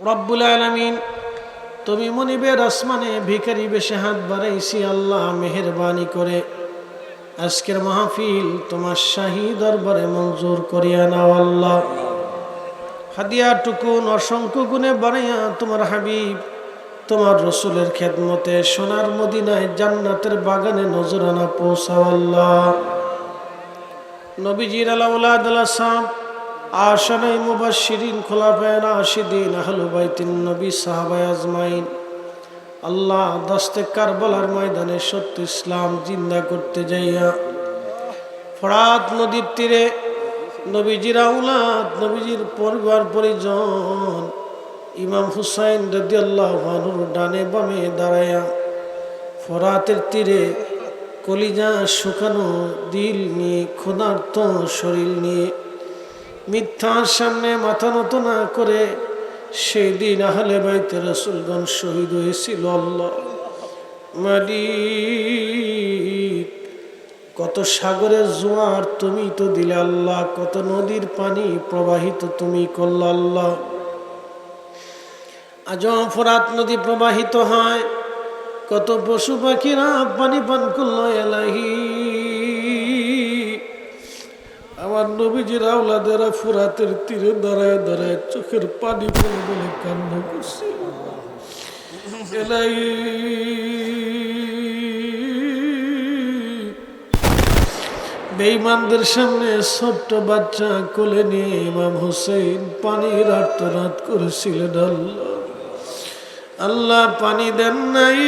রব্বুল আলমিন, তুমি মনিবের আসমানে ভিখারি বেশে হাত বাড়াইছি, আল্লাহ মেহরবানি করে। আজকের মাহফিল তোমার শাহী দরবারে মঞ্জুর করিয়া নাও, আল্লাহ। হাদিয়া টুকুন অসংখ্য গুণে বাড়াইয়া তোমার হাবিব, তোমার রসুলের খেদমতে সোনার মদিনায় জান্নাতের বাগানে নজরানা পৌঁছাও, আল্লাহ। নবীজির আলাউলাদ আল্লাহ সাহ আশানাই মুবাশশিরিন খোলাফায় রাশিদিন আহলু বাইতিন নবী সাহাবায়ে আজমাইন। আল্লাহ দস্তে কারবালার ময়দানে সত্য ইসলাম জিন্দা করতে যাইয়া ফরাত নদীর তীরে নবীজির আউলাদ নবীজির পরিবার, পরিজন, ইমাম হুসাইন রদি আল্লাহ ডানে বামে দাঁড়ায়া ফরাতের তীরে কলিজা শুকানো দিল নিয়ে, ক্ষুধার্ত শরীর নিয়ে মিথ্যার সামনে মাথা নত না করে সেই দিন আহলে বাইতে রসুলগণ শহীদ হয়েছিল কত সাগরের জোয়ার তুমি তো দিলে আল্লাহ, কত নদীর পানি প্রবাহিত তুমি করল আল্লাহ। আজ ফরাত নদী প্রবাহিত হয়, কত পশু পাখিরা পানি পান করল এলাহি। আমার নবীজির আওলাদেরা ফুরাতের তীরে দাঁড়ায় দাঁড়ায় চোখের পানি পড়ে বলে কান্না করছিল। এলাই। বেঈমানদের সামনে ছোট্ট বাচ্চা কোলে নিয়ে ইমাম হোসেন পানির আত্মনাদ করেছিলেন আল্লাহ। আল্লাহ পানি দেন নাই।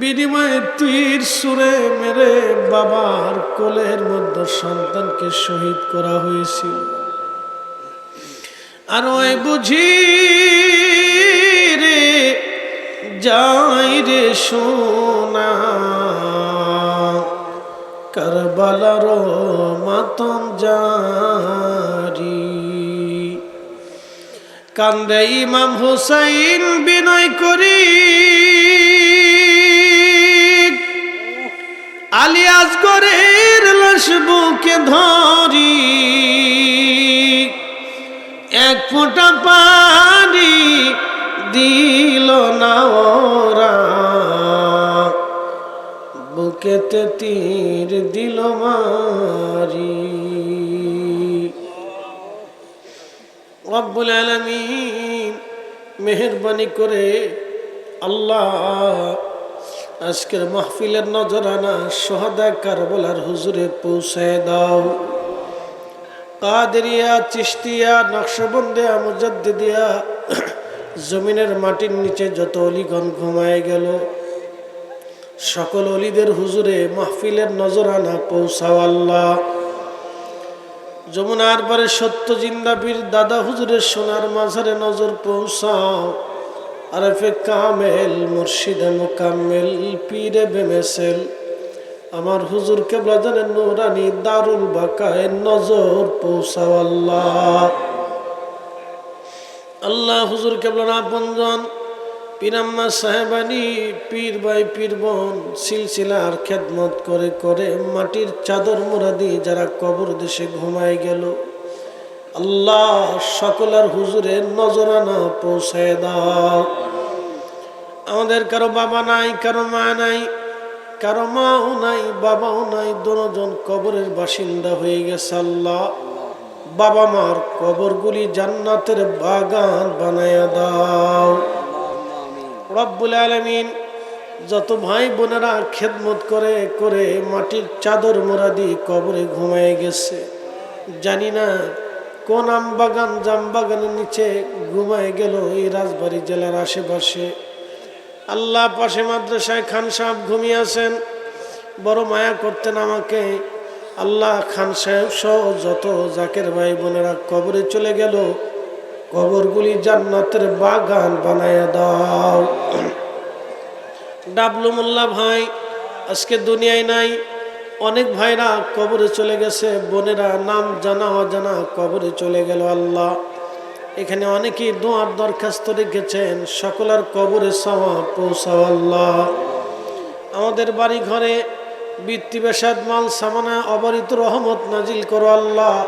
বিনিময়ে তীর সুরে মেরে বাবার কোলের মধ্যে সন্তানকে শহীদ করা হয়েছিল। আর ওই বুঝি রে, যাই রে সোনা, কারবালার মাতম জারি। কান্দে ইমাম হুসাইন বিনয় করি আলিয়াজ গরের লাশ বুকে ধরি। এক ফোঁটা পানি দিল না ওরা। বুকেতে তীর দিল মারি। রব্বুল আলমিন মেহরবানি করে আল্লাহ আজকের মাহফিলের নজরানা সোহাদা কারবলার হুজুরে পৌঁছায় দাও। কাদেরিয়া চিস্তিয়া নকশবন্দিয়া, মুজদ্দিদিয়া, জমিনের মাটির নিচে যত অলিগণ ঘুমায় গেল, সকল অলিদের হুজুরে মাহফিলের নজরানা পৌঁছাও আল্লাহ। যমুনার পরে সত্য জিন্দাবির দাদা হুজুরের সোনার মাঝারে নজর পৌঁছাও। আরফে কামেল, মুর্শিদে মোকাম্মেল, পীরে বেমেসেল। আমার হুজুর কেবলা জানেন নুরানি দারুল বাকায়, নজর পৌঁছাও আল্লাহ। আল্লাহ হুজুর কেবলার আপনজন পীরাম্মা সাহেবানি, পীর বাই পীর বোন, সিলসিলার খেদমত করে করে মাটির চাদর মুরাদি যারা কবর দেশে ঘুমায় গেল। আল্লাহ সকলের হুজুরের নজরানা পৌঁছায় দাও। আমাদের কারও বাবা নাই, কারও মা নাই, কারও মাও নাই, বাবাও নাই, দুজন কবরের বাসিন্দা হয়ে গেছে আল্লাহ। বাবা মার কবরগুলি জান্নাতের বাগান বানায়া দাও। রব্বুল আলমিন যত ভাই বোনেরা খেদমত করে করে মাটির চাদর মোরাদি কবরে ঘুমায় গেছে। জানি না কোন আম বাগান, জাম বাগানের নিচে ঘুমায় গেল এই রাজবাড়ি জেলার আশেপাশে। আল্লাহ পাশে মাদ্রাসায় খান সাহেব ঘুমিয়ে আছেন। বড় মায়া করতেন আমাকে। আল্লাহ খান সাহেব সহ যত জাকের ভাই বোনেরা কবরে চলে গেল, কবরগুলি জান্নাতের বাগান বানায় দাও। ডাবলু মোল্লা ভাই, আজকে দুনিয়ায় নাই। অনেক ভাইরা কবরে চলে গেছে, বোনেরা নাম জানা অজানা কবরে চলে গেল আল্লাহ। এখানে অনেকেই দোয়ার দরখাস্ত রেখেছেন, সকলের কবরে সাওয়া পৌঁছাও আল্লাহ। আমাদের বাড়ি ঘরে বৃত্তি বেসাদ মাল সামানা অবারিত রহমত নাজিল করো আল্লাহ।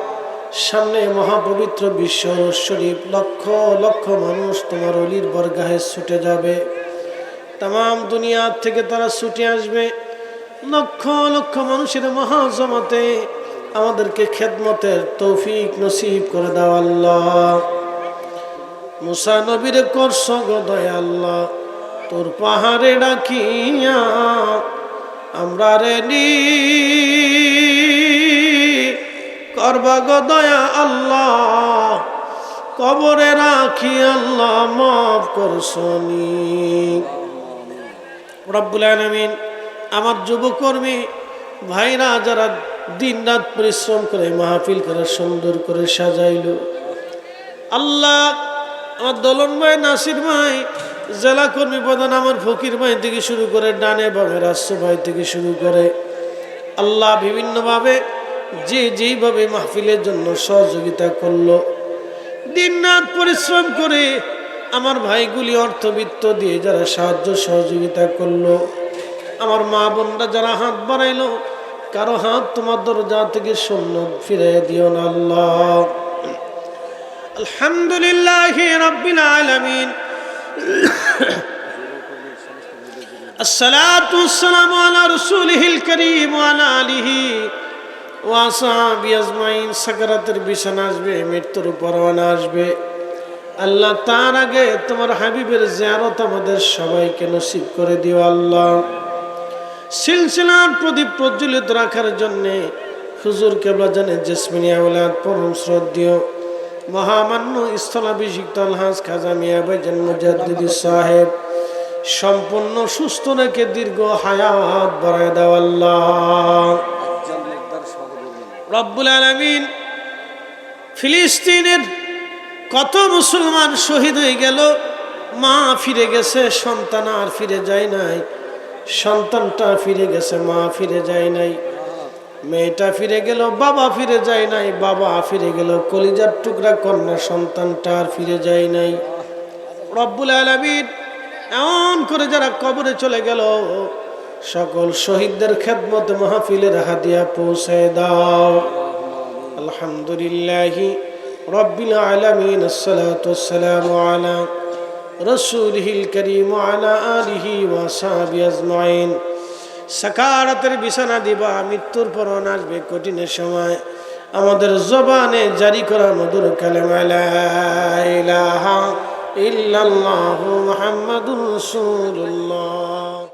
সামনে মহাপবিত্র বিশ্ব শরীফ, লক্ষ লক্ষ মানুষ তোমার অলির বরগাহে ছুটে যাবে। তাম দুনিয়ার থেকে তারা ছুটে আসবে। লক্ষ লক্ষ মানুষের মহাজমাতে আমাদেরকে খেদমতের তৌফিক নসিব করে দাও আল্লাহ। মুসা নবীর করস গদয় আল্লাহ, তোর পাহাড়ে ডাকিয়া আমরা রে নি। করবা গদয়া আল্লাহ, কবরে রাখি আল্লাহ, মাফ করছনি রব্বুল আলমিন আমার যুবকর্মী ভাইরা যারা দিন রাত পরিশ্রম করে মাহফিল করে, সুন্দর করে সাজাইল। আল্লাহ, আমার দলন ভাই, নাসির ভাই, জেলা কর্মী প্রধান আমার ফকির ভাই থেকে শুরু করে, ডানে বামে রাষ্ট্র ভাই থেকে শুরু করে, আল্লাহ বিভিন্নভাবে যে যেইভাবে মাহফিলের জন্য সহযোগিতা করল। দিন রাত পরিশ্রম করে আমার ভাইগুলি অর্থবিত্ত দিয়ে যারা সাহায্য সহযোগিতা করল। আমার মা বোনরা যারা হাত বাড়াইলো কারো হাত তোমার দরজা থেকে শূন্য ফিরে দিও না আল্লাহ আলহামদুলিল্লাহ রব্বিল আলামিন الصلاة والسلام على رسوله الكريم وعلى آله ওয়াসাবি আজমাইন সাকারাতের বিছানা আসবে মৃত্যুর পরওয়ানা আসবে আল্লাহ তার আগে তোমার হাবিবের জিয়ারত আমাদের সবাইকে নসিব করে দিও আল্লাহ সিলসিলার প্রদীপ প্রজ্বলিত রাখার জন্যে হুজুর কেবলা জানে জেসমিনিয়া ওলাদ পরম শ্রদ্ধীয় মহামান্য স্থলাভিষিক্ত আলহাজ খাজা মিয়া ভাইজান মুজাদ্দিদি সাহেব, সম্পূর্ণ সুস্থ রেখে দীর্ঘ হায়াত বাড়ায় দাও আল্লাহ। রব্বুল আলমিন ফিলিস্তিনের কত মুসলমান শহীদ হয়ে গেল, মা ফিরে গেছে, সন্তান আর ফিরে যায় নাই। সন্তানটা ফিরে গেছে, মা ফিরে যায় নাই। মেয়েটা ফিরে গেল, বাবা ফিরে যায় নাই। বাবা ফিরে গেল, কলিজার টুকরা কন্যা সন্তানটা আর ফিরে যায় নাই। রব্বুল আলমিন এমন করে যারা কবরে চলে গেল, সকল শহীদদের খেদমত মাহফিলের হাদিয়া পৌঁছে দাও। আলহামদুলিল্লাহ রব্বিল আলামিন ওয়াসসালামু আলা রাসূলিহিল হিল করি সাহবিহি সাকারাতের বিছানা দিবা, মৃত্যুর পর আসবে কঠিনের সময়। আমাদের জবানে জারি করা মধুর কালেমালাহ ইল্লাল্লাহু মুহাম্মাদুর রাসূলুল্লাহ।